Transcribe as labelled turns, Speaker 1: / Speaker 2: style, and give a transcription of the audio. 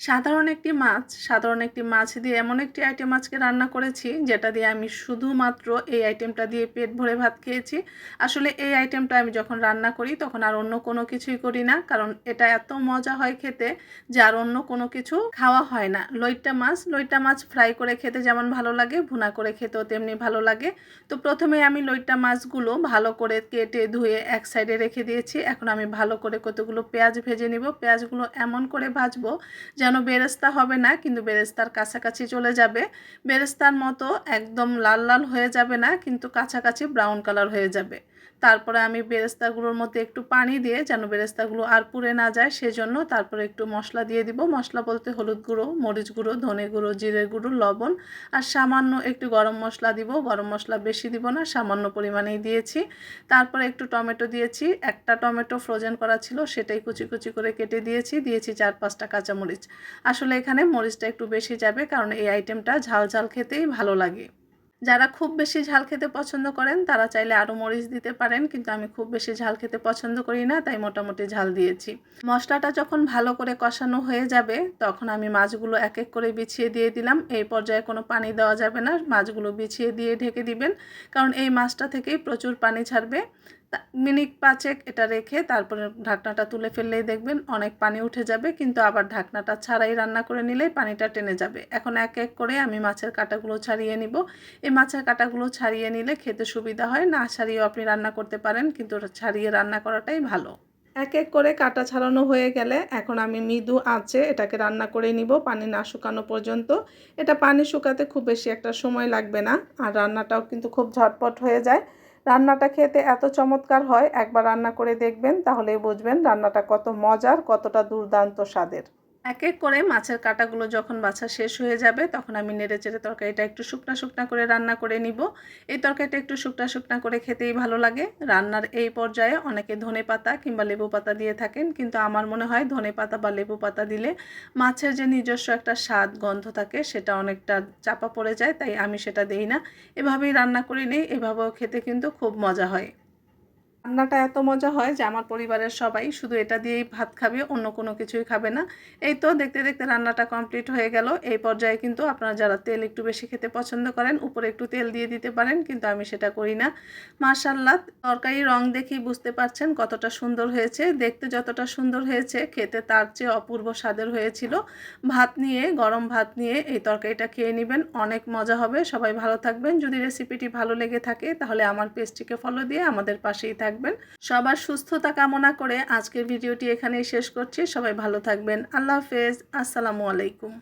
Speaker 1: সাধারণ একটি মাছ, সাধারণ একটি মাছ দিয়ে এমন একটি আইটেম আজকে রান্না করেছি, যেটা দিয়ে আমি শুধুমাত্র এই আইটেমটা দিয়ে পেট ভরে ভাত খেয়েছি। আসলে এই আইটেমটা আমি যখন রান্না করি, তখন আর অন্য কোনো কিছুই করি না, কারণ এটা এত মজা হয় খেতে যে আর অন্য কোনো কিছু খাওয়া হয় না। লইট্টা মাছ লইট্টা মাছ ফ্রাই করে খেতে যেমন ভালো লাগে, ভুনা করে খেতেও তেমনি ভালো লাগে। তো প্রথমে আমি লইট্টা মাছগুলো ভালো করে কেটে ধুয়ে এক সাইডে রেখে দিয়েছি। এখন আমি ভালো করে কতগুলো পেঁয়াজ ভেজে নিব। পেঁয়াজগুলো এমন করে ভাজবো যেন বেরেস্তা হবে না, কিন্তু বেরেস্তার কাছাকাছি চলে যাবে। বেরেস্তার মতো একদম লাল লাল হয়ে যাবে না, কিন্তু কাছাকাছি ব্রাউন কালার হয়ে যাবে। তারপরে আমি বেরেস্তাগুলোর মধ্যে একটু পানি দিয়ে যেন বেরেস্তাগুলো আর পুড়ে না যায়, সেজন্য তারপরে একটু মশলা দিয়ে দিব। মশলা বলতে হলুদ গুঁড়ো, মরিচ গুঁড়ো, ধনে গুঁড়ো, জিরে গুঁড়ো, লবণ আর সামান্য একটু গরম মশলা দিব। গরম মশলা বেশি দিব না, সামান্য পরিমাণেই দিয়েছি। তারপরে একটু টমেটো দিয়েছি। একটা টমেটো ফ্রোজেন করা ছিল, সেটাই কুচি কুচি করে কেটে দিয়েছি। দিয়েছি চার পাঁচটা কাঁচামরিচ। আসলে এখানে মরিচটা একটু বেশি যাবে, কারণ এই আইটেমটা ঝাল ঝাল খেতেই ভালো লাগে। যারা খুব বেশি ঝাল খেতে পছন্দ করেন, তারা চাইলে আরও মরিচ দিতে পারেন, কিন্তু আমি খুব বেশি ঝাল খেতে পছন্দ করি না, তাই মোটামুটি ঝাল দিয়েছি। মশলাটা যখন ভালো করে কষানো হয়ে যাবে, তখন আমি মাছগুলো এক এক করে বিছিয়ে দিয়ে দিলাম। এই পর্যায়ে কোনো পানি দেওয়া যাবে না, মাছগুলো বিছিয়ে দিয়ে ঢেকে দিবেন, কারণ এই মাছটা থেকেই প্রচুর পানি ছাড়বে। মিনিট পাঁচেক এটা রেখে তারপরে ঢাকনাটা তুলে ফেললেই দেখবেন অনেক পানি উঠে যাবে, কিন্তু আবার ঢাকনাটা ছাড়াই রান্না করে নিলেই পানিটা টেনে যাবে। এখন এক এক করে আমি মাছের কাঁটাগুলো ছাড়িয়ে নিব। এই মাছের কাঁটাগুলো ছাড়িয়ে নিলে খেতে সুবিধা হয়, না ছাড়িয়েও আপনি রান্না করতে পারেন, কিন্তু ছাড়িয়ে রান্না করাটাই ভালো। এক এক করে কাটা ছাড়ানো হয়ে গেলে এখন আমি মৃদু আঁচে এটাকে রান্না করে নিব পানি না শুকানো পর্যন্ত। এটা পানি শুকাতে খুব বেশি একটা সময় লাগবে না, আর রান্নাটাও কিন্তু খুব ঝটপট হয়ে যায়। রান্নাটা খেতে এত চমৎকার হয়, একবার রান্না করে দেখবেন তাহলে বুঝবেন রান্নাটা কত মজার, কতটা দুর্দান্ত স্বাদের। এক এক করে মাছের কাটাগুলো যখন বাছা শেষ হয়ে যাবে, তখন আমি নেড়ে চেড়ে তরকারিটা একটু শুকনা শুকনা করে রান্না করে নিব। এই তরকারিটা একটু শুকনা শুকনা করে খেতেই ভালো লাগে। রান্নার এই পর্যায়ে অনেকে ধনে পাতা কিংবা লেবু পাতা দিয়ে থাকেন, কিন্তু আমার মনে হয় ধনে পাতা বা লেবু পাতা দিলে মাছের যে নিজস্ব একটা স্বাদ, গন্ধ থাকে, সেটা অনেকটা চাপা পড়ে যায়, তাই আমি সেটা দেই না। এভাবেই রান্না করে নিই, এভাবেও খেতে কিন্তু খুব মজা হয়। রান্নাটা এত মজা হয় যে আমার পরিবারের সবাই শুধু এটা দিয়েই ভাত খাবে, অন্য কোনো কিছুই খাবে না। এই তো দেখতে দেখতে রান্নাটা কমপ্লিট হয়ে গেল। এই পর্যায়ে কিন্তু আপনারা যারা তেল একটু বেশি খেতে পছন্দ করেন, উপরে একটু তেল দিয়ে দিতে পারেন, কিন্তু আমি সেটা করি না। মার্শাল্লাহ তরকারি রং দেখেই বুঝতে পারছেন কতটা সুন্দর হয়েছে। দেখতে যতটা সুন্দর হয়েছে, খেতে তার চেয়ে অপূর্ব স্বাদের হয়েছিল। ভাত নিয়ে, গরম ভাত নিয়ে এই তরকারিটা খেয়ে নেবেন, অনেক মজা হবে। সবাই ভালো থাকবেন। যদি রেসিপিটি ভালো লেগে থাকে, তাহলে আমার পেজটিকে ফলো দিয়ে আমাদের পাশেই থাকবেন। থাকবেন। সবার সুস্থতা কামনা করে আজকের ভিডিওটি এখানেই শেষ করছি। সবাই ভালো থাকবেন। আল্লাহ হাফেজ। আসসালামু আলাইকুম।